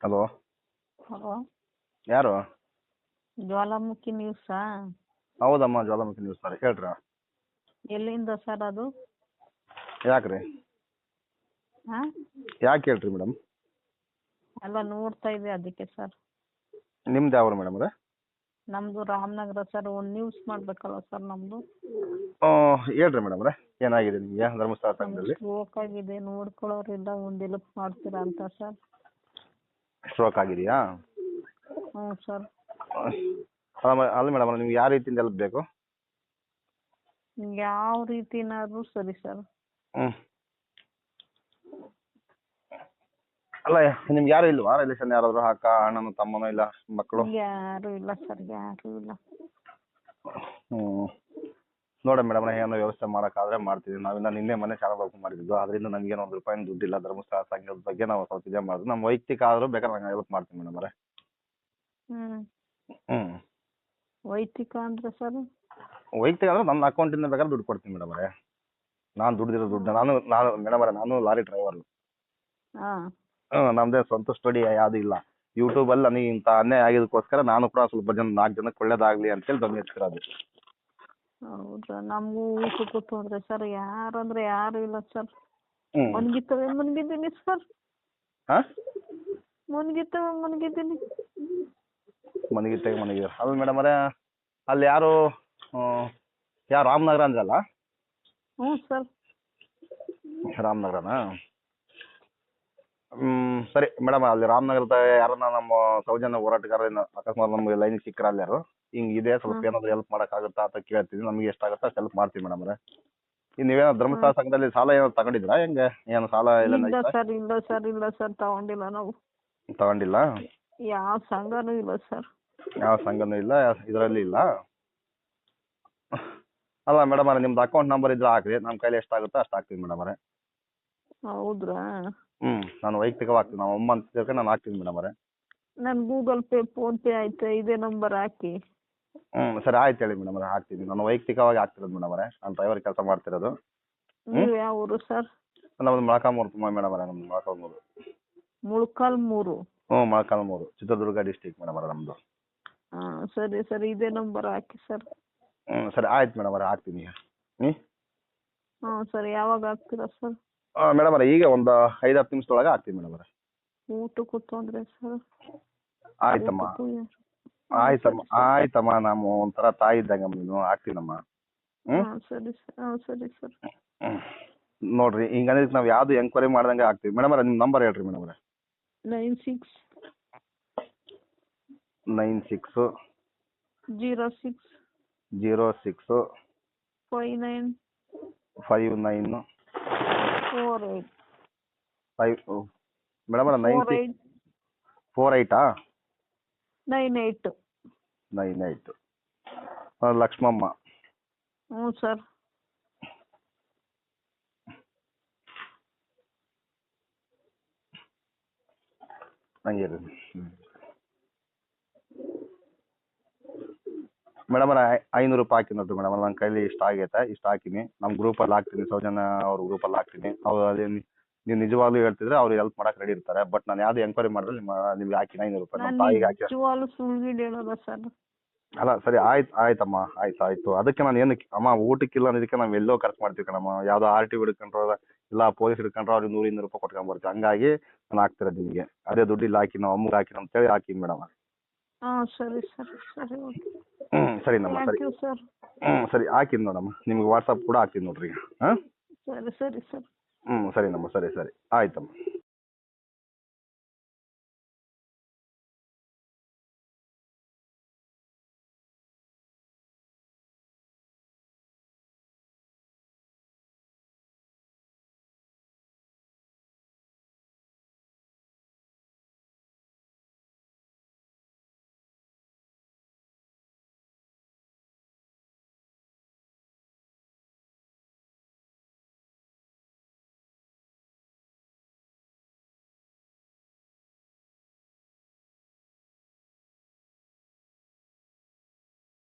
Hello hello ಯಾರು ಜ್ವಾಲಾಮುಖಿ news ಹೌದಮ್ಮ ಜ್ವಾಲಾಮುಖಿ news sir ಹೇಳ್ರಿ. ಎಲ್ಲಿಂದ ಸರ್ ಅದು? ಯಾಕ್ರಿ? ಹಾ ಯಾಕೆ ಹೇಳ್ರಿ ಮೇಡಮ್? ಅಲ್ಲ ನೋಡ್ತಾ ಇದೆ ಅದಕ್ಕೆ ಸರ್. ನಿಮ್ದು ಯಾವ ಮೇಡಮ್ ಅವ್ರೆ? ನಮ್ದು ರಾಮನಗರ ಸರ್ ಒಂದು ನ್ಯೂಸ್ ಮಾಡ್ಬೇಕಲ್ಲ ಸರ್ ನಮ್ದು? ಹೇಳ್ರಿ ಮೇಡಮ್ ಅವರೇ ಏನಾಗಿದೆ ನಿಮಗೆ? ಧರ್ಮಸ್ಥಳ ತಂಗದಲ್ಲಿ ಆಗಿದೆ ನೋಡ್ಕೊಳ್ಳೋರಿಲ್ಲ ಒಂದು ಹೆಲ್ಪ್ ಮಾಡ್ತೀರಾ ಅಂತ ಸರ್. ಸ್ಟ್ರೋಕ್ ಆಗಿದೆಯಾ? ಹ್ಞೂ ಸರ್. ಅಲ್ಲ ಮೇಡಮ್ ನಿಮ್ಗೆ ಯಾವ ರೀತಿಯಿಂದ ಹೆಲ್ಪ್ ಬೇಕು? ನಿಮ್ಗೆ ಯಾವ ರೀತಿನಾದ್ರೂ ಸರಿ ಸರ್. ಹ್ಞೂ ಅಲ್ಲ ನಿಮ್ಗೆ ಯಾರು ಇಲ್ವಾ? ರಿಲೇಷನ್ ಯಾರಾದ್ರೂ ಹಾಕ ಅಣ್ಣನ ತಮ್ಮನೋ ಇಲ್ಲ ಮಕ್ಕಳು? ಯಾರು ಇಲ್ಲ ಸರ್ ಯಾರು ಇಲ್ಲ. ಹ್ಞೂ ನೋಡಿ ಮೇಡಮ್ ಏನೋ ವ್ಯವಸ್ಥೆ ಮಾಡೋಕ್ಕಾದ್ರೆ ಮಾಡ್ತೀವಿ ನಾವಿನ್ನ ನಿನ್ನೆ ಮನೆ ಚಾನಲ್ ಓಪನ್ ಮಾಡಿದ್ದು ಅದರಿಂದ ನಮಗೇನು ಒಂದು ರೂಪಾಯಿ ದುಡ್ಡಿಲ್ಲ ಧರ್ಮಸ್ಥಳ ಸಂಘದ ಬಗ್ಗೆ ನಾವು ಸ್ವಲ್ಪ ಇದೇ ಮಾಡಿದ್ರು ನಮ್ಮ ವೈಯಕ್ತಿಕ ಆದರೂ ಬೇಕಾದ್ರೆ ನಾನು ಹೆಲ್ಪ್ ಮಾಡ್ತೀನಿ ಮೇಡಮ್ ಅವರೇ. ಹ್ಞೂ ವೈಯಕ್ತಿಕ ಅಂದ್ರೆ ಸರ್? ವೈಯಕ್ತಿಕ ಅಂದ್ರೆ ನನ್ನ ಅಕೌಂಟಿಂದ ಬೇಕಾದ್ರೆ ದುಡ್ಡು ಕೊಡ್ತೀನಿ ಮೇಡಮ್ ಅವರೇ. ನಾನು ದುಡ್ದಿರೋ ದುಡ್ಡು ನಾನು ನಾನು ಮೇಡಮ್ ಅವರೇ ನಾನು ಲಾರಿ ಡ್ರೈವರ್ ಹಾ. ಹ್ಞೂ ನಮ್ಮದೇ ಸ್ವಂತ ಸ್ಟಡಿ ಯಾವುದೂ ಇಲ್ಲ. ಯೂಟ್ಯೂಬಲ್ಲಿ ನನಗೆ ಇಂಥ ಅನ್ಯಾಯ ಆಗಿದ್ದಕ್ಕೋಸ್ಕರ ನಾನು ಕೂಡ ಸ್ವಲ್ಪ ಜನ ನಾಲ್ಕು ಜನಕ್ಕೆ ಒಳ್ಳೇದಾಗಲಿ ಅಂತೇಳಿ ಬಂದಿರ್ತಿರೋದು ಹೌದಾ? ನಮಗೂ ಊಟಕ್ಕೂ ತೊಂದರೆ ಸರ್ ಯಾರಂದ್ರೆ ಯಾರು ಇಲ್ಲ ಸರ್ ಹ್ಞೂ ಮುನ್ಗಿತ್ತವೆ ಮುನ್ಗಿದ್ದೀನಿ ಸರ್ ಹಾ? ಮುನ್ಗಿತ್ತವೆ ಮುನ್ಗಿದ್ದೀನಿ ಮನೆಗೆ ಮನೆಗೆ ಅಲ್ಲ ಮೇಡಮ್ ಅವರೇ ಅಲ್ಲಿ ಯಾರು ಯಾರು ರಾಮನಗರ ಅಂದ್ರಲ್ಲ? ಹ್ಞೂ ಸರ್ ರಾಮನಗರನಾ? ಹ್ಮ್ ಸರಿ. ಮೇಡಮ್ ಅಲ್ಲಿ ರಾಮನಗರದ ಯಾರನ್ನ ನಮ್ಮ ಸೌಜನ್ಯ ಹೋರಾಟಗಾರರಿಂದ ಅಕಸ್ಮಾತ್ ನಮ್ಗೆ ಲೈನ್ ಸಿಕ್ಕರ ಅಲ್ಲಿ ಯಾರು? ಹಿಂಗ್ ಇದೆ ಸ್ವಲ್ಪ. ಏನಾದ್ರು ಹೆಲ್ಪ್ ಮಾಡಕ್ಕಾಗುತ್ತಾ ಅಂತ ಕೇಳ್ತೀನಿ ನಮ್ಗೆ ಎಷ್ಟಾಗುತ್ತೆ ಅಷ್ಟು ಹೆಲ್ಪ್ ಮಾಡ್ತೀವಿ ಮೇಡಮ್ ಅವ್ರೆ. ನೀವೇನೋ ಧರ್ಮಸ್ಥಳ ಸಂಘದಲ್ಲಿ ಸಾಲ ಏನೋ ತಗೊಂಡಿದ್ರಾ ಹೆಂಗ? ಏನು ಸಾಲ ಎಲ್ಲ ಇಲ್ಲ ಸರ್ ಇಲ್ಲ ಸರ್ ಇಲ್ಲ ಸರ್ ತಗೊಂಡಿಲ್ಲ ನಾವು. ತಗೊಂಡಿಲ್ಲ? ಯಾವ ಸಂಘನೂ ಇಲ್ಲ ಸರ್. ಯಾವ ಸಂಘನೂ ಇಲ್ಲ ಇದರಲ್ಲಿ ಇಲ್ಲ? ಅಲ್ಲ ಮೇಡಮ್ ಅವ್ರೆ ನಿಮ್ದು ಅಕೌಂಟ್ ನಂಬರ್ ಇದ್ರೆ ಹಾಕ್ರಿ. ನಮ್ಮ ಕೈಲಿ ಎಷ್ಟಾಗುತ್ತೋ ಅಷ್ಟು ಹಾಕ್ತೀನಿ ಮೇಡಮ್ ಅವ್ರೆ. ಹೌದ್ರಾ? ಹ್ಮ್ ನಾನು ವೈಯಕ್ತಿಕವಾಗಿ ಹಾಕ್ತೀನಿ ನಮ್ಮ ಅಮ್ಮ ಅಂತ ತಿಳ್ಕೊಂಡು ನಾನು ಹಾಕ್ತೀನಿ ಮೇಡಮ್ ಅವರೇ. ನನ್ ಗೂಗಲ್ ಪೇ ಫೋನ್ ಪೇ ಐತೆ ಇದೇ ನಂಬರ್ ಹಾಕಿ. ಹ್ಮ್ ಸರಿ ಆಯ್ತು ಹೇಳಿ ಮೇಡಮ್ ಅವರೇ ಹಾಕ್ತೀನಿ. ನಾನು ವೈಯಕ್ತಿಕವಾಗಿ ಹಾಕ್ತಿರೋದು ಮೇಡಮ್ ಅವರೇ. ನಾನು ಡ್ರೈವರ್ ಕೆಲಸ ಮಾಡ್ತಿರೋದು. ನೀವು ಯಾವ ಊರು ಸರ್ ನಮ್ಮದು ಮೊಳಕಾಮೂರು ತುಂಬ ಮೇಡಮ್ ಅವರೇ ನಮ್ಮದು ಮೊಳಕಾಮೂರು ಮುಳ್ಕಲ್ ಮೂರು ಹ್ಞೂ ಮೊಳಕಾಲ್ಮೂರು ಚಿತ್ರದುರ್ಗ ಡಿಸ್ಟಿಕ್ ಮೇಡಮ್ ಅವರೇ ನಮ್ಮದು ಹಾ ಸರಿ ಸರಿ ಇದೇ ನಂಬರ್ ಹಾಕಿ ಸರ್ ಹ್ಮ್ ಸರಿ ಆಯ್ತು ಮೇಡಮ್ ಅವರೇ ಹಾಕ್ತೀನಿ ಹ್ಞೂ ಹಾಂ ಸರ್ ಯಾವಾಗ ಹಾಕ್ತೀರಾ ಸರ್ ಮೇಡಮ್ ಅವರೇ ಈಗ ಒಂದು ಐದು ಹತ್ತು ನಿಮಿಷದೊಳಗೆ ಆಗ್ತೀವಿ ಮೇಡಮ್ ಅವರೇ. ಊಟಕ್ಕೂ ತೊಂದರೆ ಸರ್? ಆಯ್ತಮ್ಮ. ಆಯ್ತಮ್ಮ ಆಯ್ತಮ್ಮ ನಾವು ಒಂಥರ ತಾಯಿ ಇದ್ದಂಗೆ ನೀನು ಆಗ್ತೀನಮ್ಮ. ಹ್ಮ್? ಹಾಂ ಸರಿ ಸರ್. ಸರಿ. ನೋಡ್ರಿ ಹಿಂಗಂದ್ರೆ ನಾವು ಯಾವ್ದು ಎಂಕ್ವೈರಿ ಮಾಡ್ದಂಗೆ ಆಗ್ತೀವಿ. ಮೇಡಮ್ ಅವರೇ ನಿಮ್ಮ ನಂಬರ್ ಹೇಳ್ರಿ ಮೇಡಮ್ ಅವರೇ. Nine six. Nine six. Zero six. Zero six. Five nine. Five nine. Four eight five madam ಅವರೇ nine four six eight four ಏಯ್ಟಾ nine eight nine eight Lakshmamma ಹ್ಞೂ ಸರ್ ಹಂಗೆ madam ಅವರೇ ಐನೂರು ರೂಪಾಯಿ ಹಾಕಿ ನೋಡ್ರಿ ಮೇಡಮ್. ನನ್ನ ಕೈಲಿ ಇಷ್ಟ ಆಗೈತೆ ಇಷ್ಟ ಹಾಕಿನಿ. ನಮ್ಮ ಗ್ರೂಪಲ್ಲಿ ಹಾಕ್ತೀನಿ ಸೌಜನ್ಯ ಅವ್ರ ಗ್ರೂಪಲ್ಲಿ ಹಾಕ್ತೀನಿ. ಅವ್ರು ಅದೇ ನೀವು ನಿಜವಾಗ್ಲೂ ಹೇಳ್ತಿದ್ರೆ ಅವ್ರು ಹೆಲ್ಪ್ ಮಾಡಕ್ ರೆಡಿ ಇರ್ತಾರೆ. ಬಟ್ ನಾನು ಯಾವ್ದು ಎಂಕ್ವೈರಿ ಮಾಡಿದ್ರೆ ನಿಮ್ಮ ನಿಮ್ಗೆ ಹಾಕಿನ ಐನೂರು ರೂಪಾಯಿ. ನಮ್ಮ ತಾಯಿಗೆ ಹಾಕಿ. ನಿಜವಾಗ್ಲೂ ಸುಳ್ಳು ಹೇಳೋದ ಸರ್. ಅಲ್ಲ ಸರಿ ಆಯ್ತು ಆಯ್ತಮ್ಮ ಆಯ್ತು ಆಯ್ತು. ಅದಕ್ಕೆ ನಾನು ಏನಕ್ಕೆ ಅಮ್ಮ ಊಟಕ್ಕಿಲ್ಲ ಅನ್ನೋದಕ್ಕೆ ನಾವು ಎಲ್ಲೋ ಖರ್ಚು ಮಾಡ್ತೀವಿ ಕಣಮ್ಮ. ಯಾವ್ದೋ ಆರ್ ಟಿ ಹಿಡ್ಕೊಂಡ್ರೆ ಇಲ್ಲ ಪೊಲೀಸ್ ಹಿಡ್ಕೊಂಡ್ರೆ ಅವ್ರಿಗೆ ನೂರು ಇನ್ನೂರು ರೂಪಾಯಿ ಕೊಟ್ಕೊಂಡ್ ಬರ್ತೀವಿ. ಹಂಗಾಗಿ ನಾನು ಹಾಕ್ತಿರೋದು ನಿಮಗೆ. ಅದೇ ದುಡ್ಡಿಲ್ಲ ಹಾಕಿ ನಾವು ಅಮ್ಮಗೆ ಹಾಕಿ ಅಂತೇಳಿ ಹಾಕಿ ಮೇಡಮ್. ಹಾಂ ಸರಿ ಸರಿ ಸರಿ ಓಕೆ ಸರಿನಮ್ಮ ಸರಿ. Thank you sir. ಹ್ಞೂ ಸರಿ ಹಾಕಿದ್ ನೋಡಮ್ಮ. ನಿಮ್ಗೆ ವಾಟ್ಸಪ್ ಕೂಡ ಹಾಕ್ತೀನಿ ನೋಡ್ರಿ ಈಗ. ಹಾಂ? ಸರಿ ಸರಿ ಸರ್. ಹ್ಞೂ ಸರಿನಮ್ಮ ಸರಿ ಸರಿ. ಆಯ್ತಮ್ಮ.